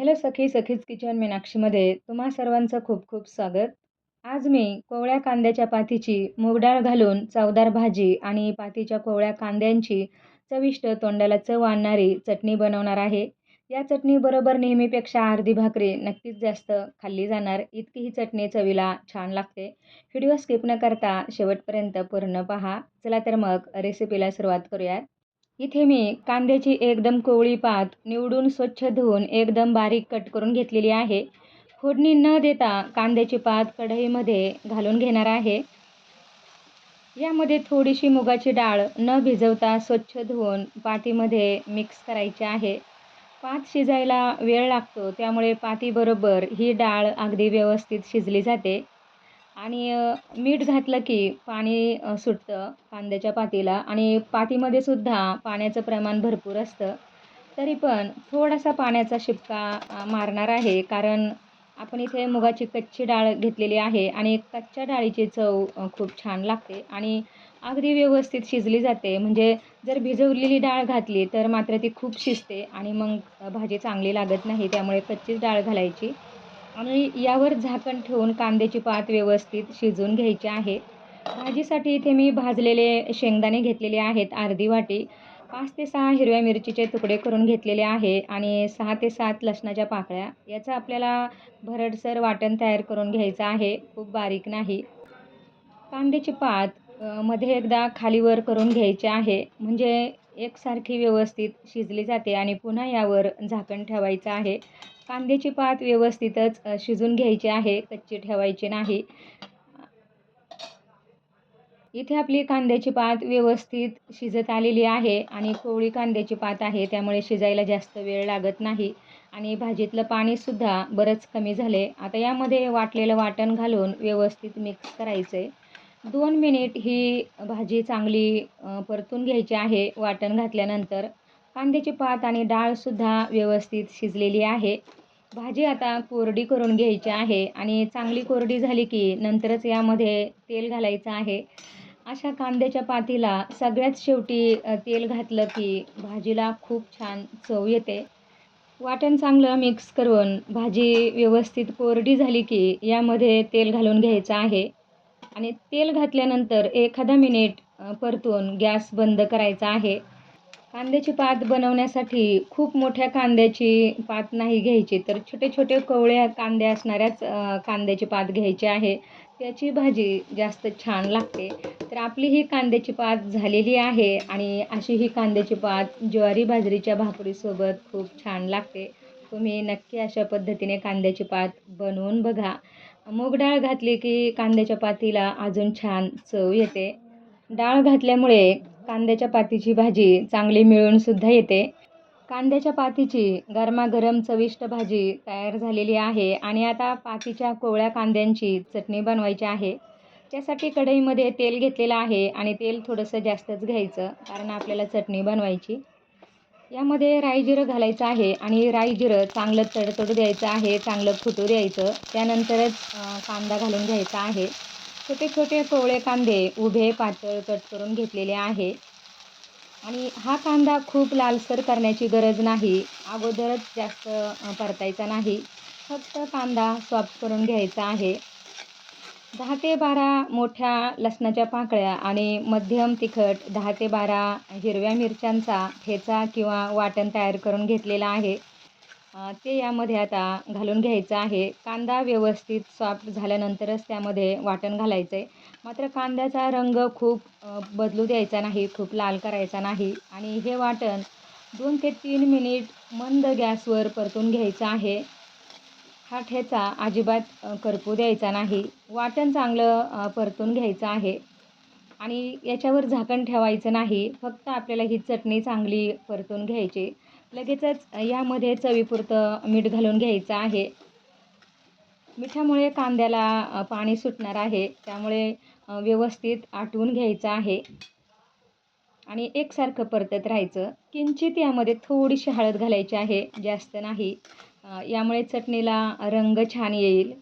Hello सखी सखीज kitchen मीनाक्षीमध्ये तुम्हा सर्वांचं खूप खूप स्वागत. आज मी कोवळ्या कांद्याच्या पातीची मूगडाळ घालून चवदार भाजी आणि पातीच्या कोवळ्या कांद्यांची चविष्ट तोंडाला चव आणणारी चटणी बनवणार आहे. या चटणीबरोबर नेहमीपेक्षा अर्धी भाकरी नक्कीच जास्त खाल्ली जाणार. इतकी ही चटणी चवीला छान लागते. व्हिडिओ स्किप न करता शेवटपर्यंत पूर्ण पहा. चला तर मग रेसिपीला सुरुवात करूयात. इथे मी कांद्याची एकदम कोवळी पात निवडून स्वच्छ धुवून एकदम बारीक कट करून घेतलेली आहे. फोडणी न देता कांद्याची पात कढईमध्ये घालून घेणार आहे. यामध्ये थोडीशी मुगाची डाळ न भिजवता स्वच्छ धुवून पातीमध्ये मिक्स करायची आहे. पात शिजायला वेळ लागतो त्यामुळे पातीबरोबर ही डाळ अगदी व्यवस्थित शिजली जाते. आणि मीठ घातलं की पाणी सुटतं कांद्याच्या पातीला आणि पातीमध्ये सुद्धा पाण्याचं प्रमाण भरपूर असतं. तरी पण थोडासा पाण्याचा शिपका मारणार आहे कारण आपण इथे मुगाची कच्ची डाळ घेतलेली आहे आणि कच्च्या डाळीची चव खूप छान लागते आणि अगदी व्यवस्थित शिजली जाते. म्हणजे जर भिजवलेली डाळ घातली तर मात्र ती खूप शिजते आणि मग भाजी चांगली लागत नाही. त्यामुळे कच्चीच डाळ घालायची. आणि यावर झाकण ठेवून कांद्याची पात व्यवस्थित शिजवून घ्यायची आहे. भाजीसाठी इथे मी भाजलेले शेंगदाणे घेतलेले आहेत अर्धी वाटी. पाच ते सहा हिरव्या मिरचीचे तुकडे करून घेतलेले आहे आणि सहा ते सात लसणाच्या पाकळ्या. याचं आपल्याला भरडसर वाटण तयार करून घ्यायचं आहे. खूप बारीक नाही. कांद्याची पात मध्ये एकदा खालीवर करून घ्यायची आहे. म्हणजे एकसारखी व्यवस्थित शिजली जाते आणि पुन्हा यावर झाकण ठेवायचं आहे. कांद्याची पात व्यवस्थितच शिजून घ्यायची आहे कच्ची ठेवायची नाही. इथे आपली कांद्याची पात व्यवस्थित शिजत आलेली आहे आणि कोवळी कांद्याची पात आहे त्यामुळे शिजायला जास्त वेळ लागत नाही. आणि भाजीतलं पाणीसुद्धा बरंच कमी झाले. आता यामध्ये वाटलेलं वाटण घालून व्यवस्थित मिक्स करायचं आहे दोन मिनिट ही भाजी चांगली परतून घ्यायची आहे वाटण घातल्यानंतर. कांद्याची पात आणि डाळसुद्धा व्यवस्थित शिजलेली आहे. भाजी आता कोरडी करून घ्यायची आहे आणि चांगली कोरडी झाली की नंतरच यामध्ये तेल घालायचं आहे. अशा कांद्याच्या पातीला सगळ्यात शेवटी तेल घातलं की भाजीला खूप छान चव येते. वाटण चांगलं मिक्स करून भाजी व्यवस्थित कोरडी झाली की यामध्ये तेल घालून घ्यायचं आहे. आणि तेल घातल्यानंतर एखादा मिनिट परतून गॅस बंद करायचा आहे. कांद्याची पात बनवण्यासाठी खूप मोठ्या कांद्याची पात नाही घ्यायची. तर छोटे छोटे कवळ्या कांदे असणाऱ्याच कांद्याची पात घ्यायची आहे. त्याची भाजी जास्त छान लागते. तर आपली ही कांद्याची पात झालेली आहे आणि अशी ही कांद्याची पात ज्वारी बाजरीच्या भाकरीसोबत खूप छान लागते. तुम्ही नक्की अशा पद्धतीने कांद्याची पात बनवून बघा. मूग डाळ घातली की कांद्याच्या पातीला अजून छान चव येते. डाळ घातल्यामुळे कांद्याच्या पातीची भाजी चांगली मिळूनसुद्धा येते. कांद्याच्या पातीची गरमागरम चविष्ट भाजी तयार झालेली आहे आणि आता पातीच्या कोवळ्या कांद्यांची चटणी बनवायची आहे. त्यासाठी कढईमध्ये तेल घेतलेलं आहे आणि तेल थोडंसं जास्तच घ्यायचं कारण आपल्याला चटणी बनवायची. यामध्ये राई जिरं घालायचं आहे आणि राई जिरं चांगलं तडतडू द्यायचं आहे चांगलं फुटू द्यायचं. त्यानंतरच कांदा घालून घ्यायचा आहे. छोटे छोटे कोवळे कांदे उभे पातळ कट करून घेतलेले आहे. आणि हा कांदा खूप लालसर करण्याची गरज नाही. अगोदरच जास्त परतायचा नाही. फक्त कांदा सॉफ्ट करून घ्यायचा आहे. दहा ते बारा मोठ्या लसणाच्या पाकळ्या आणि मध्यम तिखट दहा ते बारा हिरव्या मिरच्यांचा ठेचा किंवा वाटण तयार करून घेतलेला आहे. ते यामध्ये आता घालून घ्यायचं आहे. कांदा व्यवस्थित सॉफ्ट झाल्यानंतरच त्यामध्ये वाटण घालायचं आहे मात्र कांद्याचा रंग खूप बदलू द्यायचा नाही खूप लाल करायचा नाही. आणि हे वाटण दोन ते तीन मिनिट मंद गॅसवर परतून घ्यायचं आहे. हा ठेचा अजिबात करपू द्यायचा नाही. वाटण चांगलं परतून घ्यायचं आहे. आणि याच्यावर झाकण ठेवायचं नाही. फक्त आपल्याला ही चटणी चांगली परतून घ्यायची. लगेचच यामध्ये चवीपुरतं मीठ घालून घ्यायचं आहे. मिठामुळे कांद्याला पाणी सुटणार आहे. त्यामुळे व्यवस्थित आटवून घ्यायचं आहे. आणि एकसारखं परतत राहायचं. किंचित यामध्ये थोडीशी हळद घालायची आहे. जास्त नाही. यामुळे चटणीला रंग छान येईल.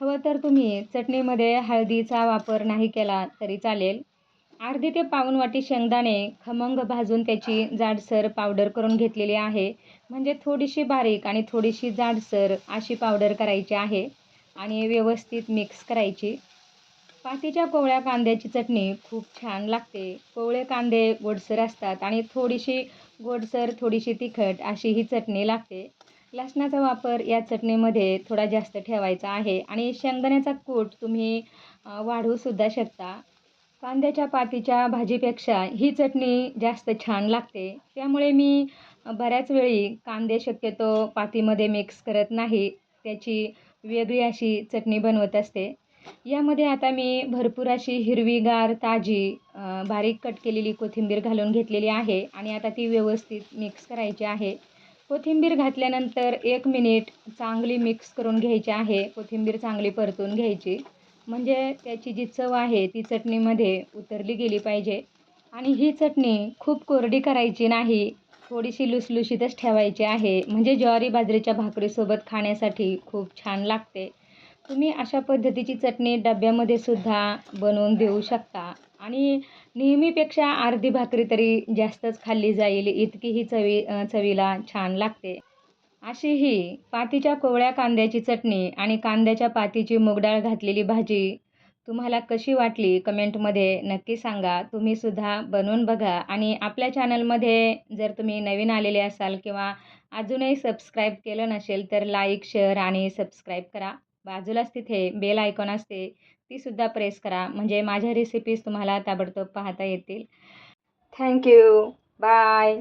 हवं तर तुम्ही चटणीमध्ये हळदीचा वापर नाही केला तरी चालेल. अर्धी ते पाऊण वाटी शेंगदाणे खमंग भाजून त्याची जाडसर पावडर करून घेतलेली आहे. म्हणजे थोडीशी बारीक आणि थोडीशी जाडसर अशी पावडर करायची आहे आणि व्यवस्थित मिक्स करायची. पातीच्या कोवळ्या कांद्याची चटणी खूप छान लागते. कोवळे कांदे गोडसर असतात आणि थोडीशी गोडसर थोडीशी तिखट अशी ही चटणी लागते. लसणाचा वापर या चटणीमध्ये थोडा जास्त ठेवायचा आहे आणि शेंगदाण्याचा कूट तुम्ही वाढवूसुद्धा शकता. कांद्याच्या पातीच्या भाजीपेक्षा ही चटणी जास्त छान लागते. त्यामुळे मी बऱ्याच वेळी कांदे शक्यतो पातीमध्ये मिक्स करत नाही. त्याची वेगळी अशी चटणी बनवत असते. यामध्ये आता मी भरपूर अशी हिरवीगार ताजी बारीक कट केलेली कोथिंबीर घालून घेतलेली आहे आणि आता ती व्यवस्थित मिक्स करायची आहे. कोथिंबीर घातल्यानंतर एक मिनिट चांगली मिक्स करून घ्यायची आहे. कोथिंबीर चांगली परतून घ्यायची. म्हणजे त्याची जी चव आहे ती चटणीमध्ये उतरली गेली पाहिजे. आणि ही चटणी खूप कोरडी करायची नाही थोडीशी लुसलुशीतच ठेवायची आहे. म्हणजे ज्वारी बाजरीच्या भाकरीसोबत खाण्यासाठी खूप छान लागते. तुम्ही अशा पद्धतीची चटणी डब्यामध्ये सुद्धा बनवून देऊ शकता. आणि नेहमीपेक्षा अर्धी भाकरी तरी जास्तच खाल्ली जाईल इतकी ही चवी चवीला छान लागते. अशी ही पातीच्या कोवळ्या कांद्याची चटणी आणि कांद्याच्या पातीची मुगडाळ घातलेली भाजी तुम्हाला कशी वाटली कमेंटमध्ये नक्की सांगा. तुम्ही सुद्धा बनवून बघा आणि आपल्या चॅनलमध्ये जर तुम्ही नवीन आलेले असाल किंवा अजूनही सबस्क्राईब केलं नसेल तर लाईक शेअर आणि सबस्क्राईब करा. बाजूलाच तिथे बेल आयकॉन असते तीसुद्धा प्रेस करा. म्हणजे माझ्या रेसिपीज तुम्हाला ताबडतोब पाहता येतील. Thank you bye